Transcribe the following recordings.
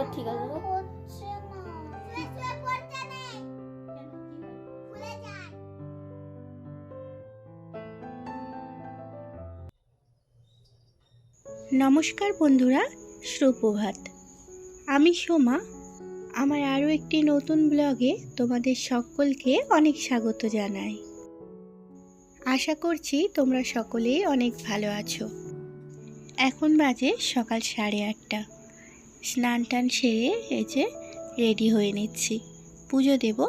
এবার ঠিক আছে নমস্কার বন্ধুরা, সুপ্রভাত। আমি সোমা। আমার আরও একটি নতুন ব্লগে তোমাদের সকলকে অনেক স্বাগত জানাই। আশা করছি তোমরা সকলেই অনেক ভালো আছো। এখন বাজে সকাল সাড়ে আটটা। স্নান টান সেরে এসে রেডি হয়ে নিচ্ছি। পুজো দেব।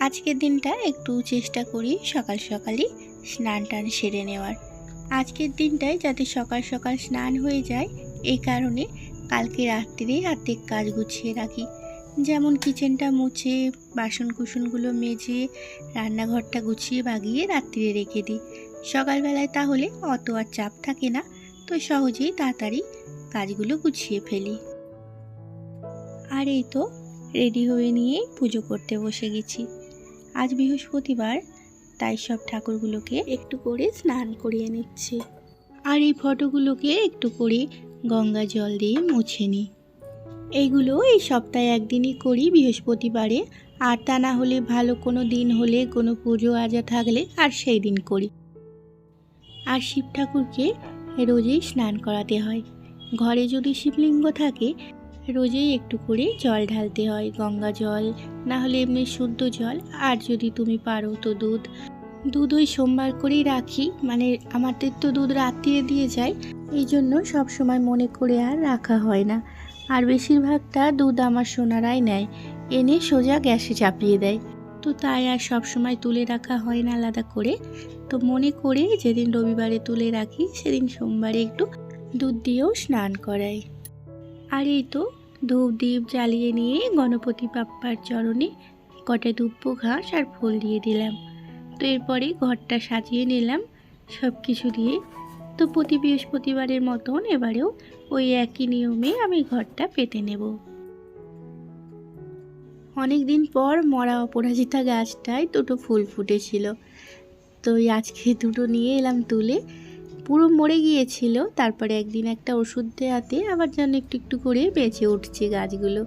আজকের দিনটা একটু চেষ্টা করি সকাল সকালই স্নান টান সেরে নেওয়ার। আজকের দিনটায় যাতে সকাল সকাল স্নান হয়ে যায় এই কারণে কালকে রাত্রিরেই হাতের কাজ গুছিয়ে রাখি। যেমন কিচেনটা মুছে বাসন কুসনগুলো মেজে, রান্নাঘরটা গুছিয়ে বাগিয়ে রাত্রিরে রেখে দিই। সকালবেলায় তাহলে অত আর চাপ থাকে না, তো সহজেই তাড়াতাড়ি কাজগুলো গুছিয়ে ফেলি। আর এই তো রেডি হয়ে নিয়েই পুজো করতে বসে গেছি। আজ বৃহস্পতিবার, তাই সব ঠাকুরগুলোকে একটু করে স্নান করিয়ে নিচ্ছি। আর এই ফটোগুলোকে একটু করে গঙ্গা জল দিয়ে মুছে নিই। এইগুলো এই সপ্তাহে একদিনই করি বৃহস্পতিবারে। আর তা না হলে ভালো কোনো দিন হলে, কোনো পুজো আজা থাকলে আর সেই দিন করি। আর শিব ঠাকুরকে রোজেই স্নান করাতে হয়। ঘরে যদি শিবলিঙ্গ থাকে রোজেই একটু করে জল ঢালতে হয়, গঙ্গা জল, না হলে এমনি শুদ্ধ জল। আর যদি তুমি পারো তো দুধ। দুধ ওই সোমবার করেই রাখি মানে আমাদের তো দুধ রাত্রিরে দিয়ে যায়। এই জন্য সময় মনে করে আর রাখা হয় না। আর বেশিরভাগটা দুধ আমার সোনারাই নেয়, এনে সোজা গ্যাসে চাপিয়ে দেয়। তো তাই আর সব সময় তুলে রাখা হয় না আলাদা করে। তো মনে করে যেদিন রবিবারে তুলে রাখি, সেদিন সোমবারে একটু দুধ দিয়েও স্নান করাই। আর এই তো ধূপ দ্বীপ জ্বালিয়ে নিয়ে গণপতি বাপ্পার চরণে কটা দুব্য ঘাস আর ফুল দিয়ে দিলাম। তো এরপরে ঘরটা সাজিয়ে নিলাম। সব কিছু দিয়ে তো প্রতি বৃহস্পতিবারের মতন এবারেও ওই একই নিয়মে আমি ঘরটা পেতে নেব। অনেক দিন পর মরা অপরাজিতা গাছটায় দুটো ফুল ফুটেছিল। তো আজকে দুটো নিয়ে এলাম তুলে। পুরো মরে গিয়েছিল। তারপরে একদিন একটা ওষুধ দেওয়াতে আবার যেন একটু একটু করে বেঁচে উঠছে গাছগুলো।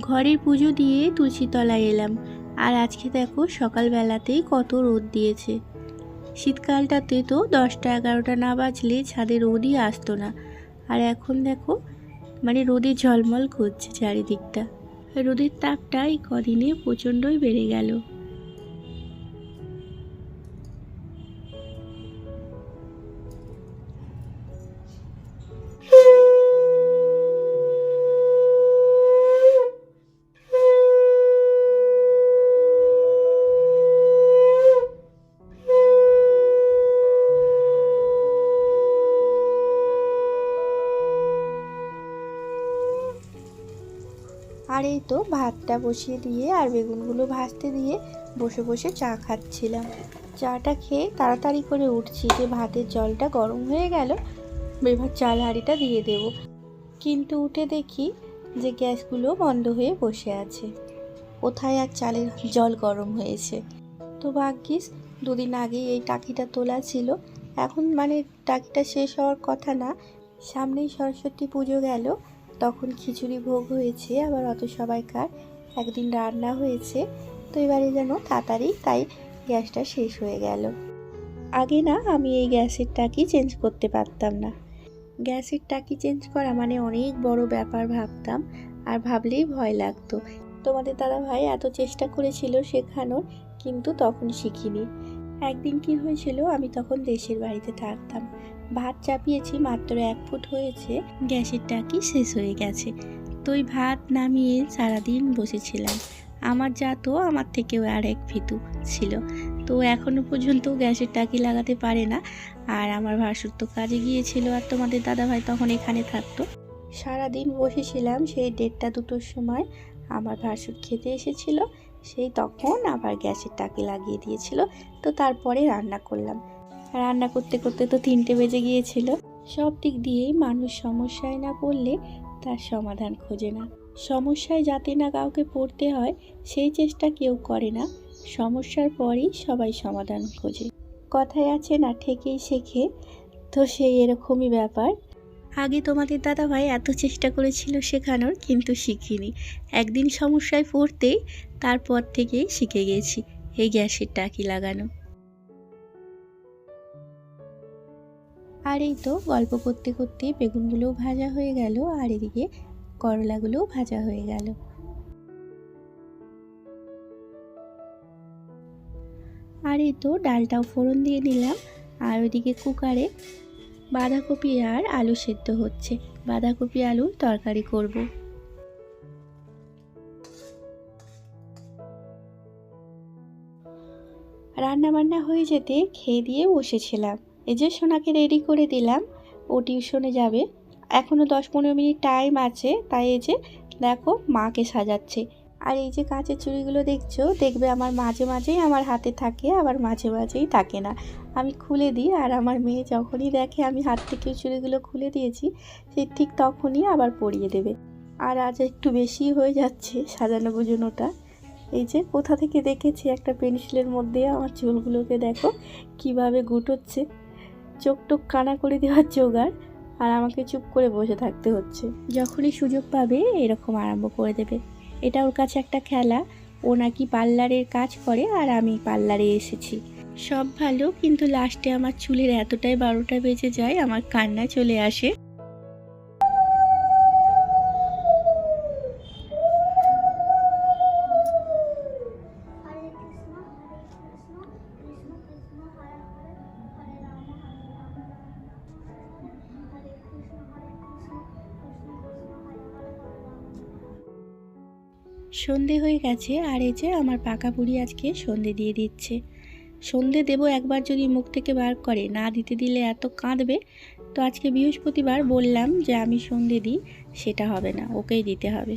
ঘরের পুজো দিয়ে তুলসী তলায় এলাম। আর আজকে দেখো সকালবেলাতেই কত রোদ দিয়েছে। শীতকালটাতে তো দশটা এগারোটা না বাজলে ছাদে রোদই আসতো না। আর এখন দেখো মানে রোদে ঝলমল করছে চারিদিকটা। রোদের তাপটা এই কদিনে প্রচণ্ডই বেড়ে গেল। এই তো ভাতটা বসিয়ে দিয়ে আর বেগুনগুলো ভাজতে দিয়ে বসে বসে চা খাচ্ছিলাম। চাটা খেয়ে তাড়াতাড়ি করে উঠছি যে ভাতের জলটা গরম হয়ে গেল, এবার চাল হাঁড়িটা দিয়ে দেব। কিন্তু উঠে দেখি যে গ্যাসগুলো বন্ধ হয়ে বসে আছে। কোথায় আর চালের জল গরম হয়েছে? তো ভাগ্যিস দুদিন আগে এই টাকিটা তোলা ছিল। এখন মানে টাকিটা শেষ হওয়ার কথা না, সামনেই সরস্বতী পুজো গেল। তখন খিচুড়ি ভোগ হয়েছে, আবার অত সবাইকার একদিন রান্না হয়েছে। তো এবারে যেন তাড়াতাড়ি তাই গ্যাসটা শেষ হয়ে গেল। আগে না আমি এই গ্যাসের টাকি চেঞ্জ করতে পারতাম না। গ্যাসের টাকি চেঞ্জ করা মানে অনেক বড় ব্যাপার ভাবতাম, আর ভাবলেই ভয় লাগতো। তোমাদের দাদা ভাই এত চেষ্টা করেছিল শেখানোর, কিন্তু তখন শিখিনি। একদিন কি হয়েছিল, আমি তখন দেশের বাড়িতে থাকতাম। ভাত চাপিয়েছি মাত্র এক ফুট হয়েছে, গ্যাসের টাকি শেষ হয়ে গেছে। তো ওই ভাত নামিয়ে সারাদিন বসেছিলাম। আমার যা তো, আমার থেকেও আর এক ফিতু ছিল। তো এখনও পর্যন্ত গ্যাসের টাকি লাগাতে পারে না। আর আমার ভাসুর তো কাজে গিয়েছিল, আর তোমাদের দাদাভাই তখন এখানে থাকতো। সারাদিন বসেছিলাম সেই দেড়টা দুটোর সময়। আমার ভাসুর খেতে এসেছিল। সেই তখন আবার গ্যাসের টাকি লাগিয়ে দিয়েছিল, তো তারপরে রান্না করলাম। রান্না করতে করতে তো তিনটে বেজে গিয়েছিল। সব দিক দিয়েই মানুষ সমস্যায় না পড়লে তার সমাধান খোঁজে না। সমস্যায় যাতে না কাউকে পড়তে হয়, সেই চেষ্টা কেউ করে না। সমস্যার পরেই সবাই সমাধান খোঁজে। কথায় আছে না, ঠেকেই শেখে, তো সেই এরকমই ব্যাপার। আগে তোমাদের দাদা ভাই এত চেষ্টা করেছিল শেখানোর, কিন্তু শিখিনি। একদিন সমস্যায় পড়তেই তারপর থেকেই শিখে গেছি এই গ্যাসের টাকি লাগানো। আর এই তো গল্প করতে করতে বেগুনগুলোও ভাজা হয়ে গেল, আর এদিকে করলাগুলোও ভাজা হয়ে গেল। আর এই তো ডালটাও ফোড়ন দিয়ে নিলাম, আর ওইদিকে কুকারে বাঁধাকপি আর আলু সেদ্ধ হচ্ছে। বাঁধাকপি আলুর তরকারি করব। রান্না বান্না হয়ে যেতে খেয়ে দিয়ে বসেছিলাম। এই যে সোনাকে রেডি করে দিলাম, ও টিউশনে যাবে। এখনও দশ পনেরো মিনিট টাইম আছে, তাই এই যে দেখো মাকে সাজাচ্ছে। আর এই যে কাঁচের চুড়িগুলো দেখছ, দেখবে আমার মাঝে মাঝেই আমার হাতে থাকে, আবার মাঝে মাঝেই থাকে না। আমি খুলে দিই আর আমার মেয়ে যখনই দেখে আমি হাত থেকে চুড়িগুলো খুলে দিয়েছি, সে ঠিক তখনই আবার পরিয়ে দেবে। আর আজ একটু বেশি হয়ে যাচ্ছে সাজানো গোজানোটা। এই যে কোথা থেকে দেখেছি একটা পেন্সিলের মধ্যে আমার চুলগুলোকে দেখো, কীভাবে গুটোচ্ছে। চোখ টোক কানা করে দেওয়ার জোগাড় আর আমাকে চুপ করে বসে থাকতে হচ্ছে। যখনই সুযোগ পাবে এরকম আরম্ভ করে দেবে। এটা ওর কাছে একটা খেলা। ও নাকি পার্লারের কাজ করে আর আমি পার্লারে এসেছি। সব ভালো, কিন্তু লাস্টে আমার চুলের এতটাই বারোটা বেজে যায়, আমার কান্না চলে আসে। সন্ধে হয়ে গেছে আর এই যে আমার পাকা বুড়ি আজকে সন্ধে দিয়ে দিচ্ছে। সন্ধে দেব একবার যদি মুখ থেকে বার করে, না দিতে দিলে এত কাঁদবে। তো আজকে বৃহস্পতিবার বললাম যে আমি সন্ধে দিই, সেটা হবে না, ওকেই দিতে হবে।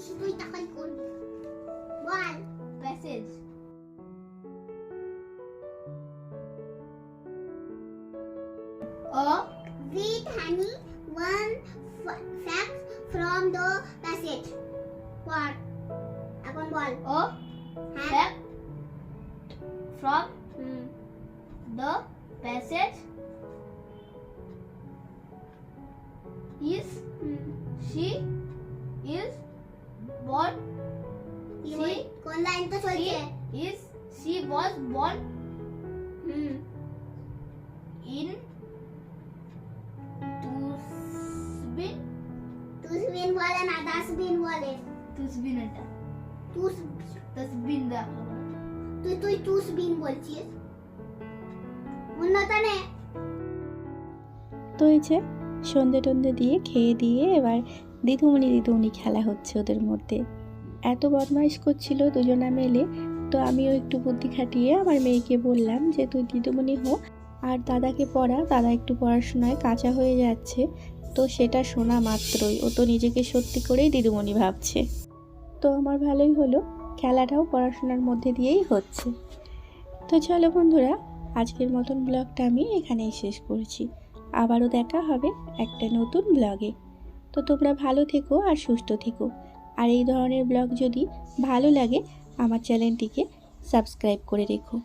নয় বেশি তুই তাকাই করবি বল passage O read honey one f- fact from the passage পড় এখন বল ও fact from the passage is she is born she কোন লাইন তো চলছে is she was born in তুসবিন তুসবিন বলে না ডাস্টবিন বলে তুসবিন এটা তুস তসবিন দেখ তুই তুই তুসবিন বলছিস উন্নত নে তো এই যে সন্ধে টন্ধে দিয়ে খেয়ে দিয়ে এবার দিদুমণি দিদুমণি খেলা হচ্ছে ওদের মধ্যে। এত বদমাইশ করছিল দুজনা মেলে, তো আমিও একটু বুদ্ধি খাটিয়ে আমার মেয়েকে বললাম যে, তুই দিদুমণি হো, আর দাদাকে পড়া, দাদা একটু পড়াশোনায় কাঁচা হয়ে যাচ্ছে, তো সেটা শোনা মাত্রই। ও তো নিজেকে সত্যি করেই দিদুমণি ভাবছে। তো আমার ভালোই হলো, খেলাটাও পড়াশোনার মধ্যে দিয়েই হচ্ছে। তো চলো বন্ধুরা, আজকের মতন ব্লগটা আমি এখানেই শেষ করছি। আবারও দেখা হবে একটা নতুন ব্লগে। তো তোমরা ভালো থেকো আর সুস্থ থেকো। আর এই ধরনের ব্লগ যদি ভালো লাগে, আমার চ্যানেলটিকে সাবস্ক্রাইব করে রেখো।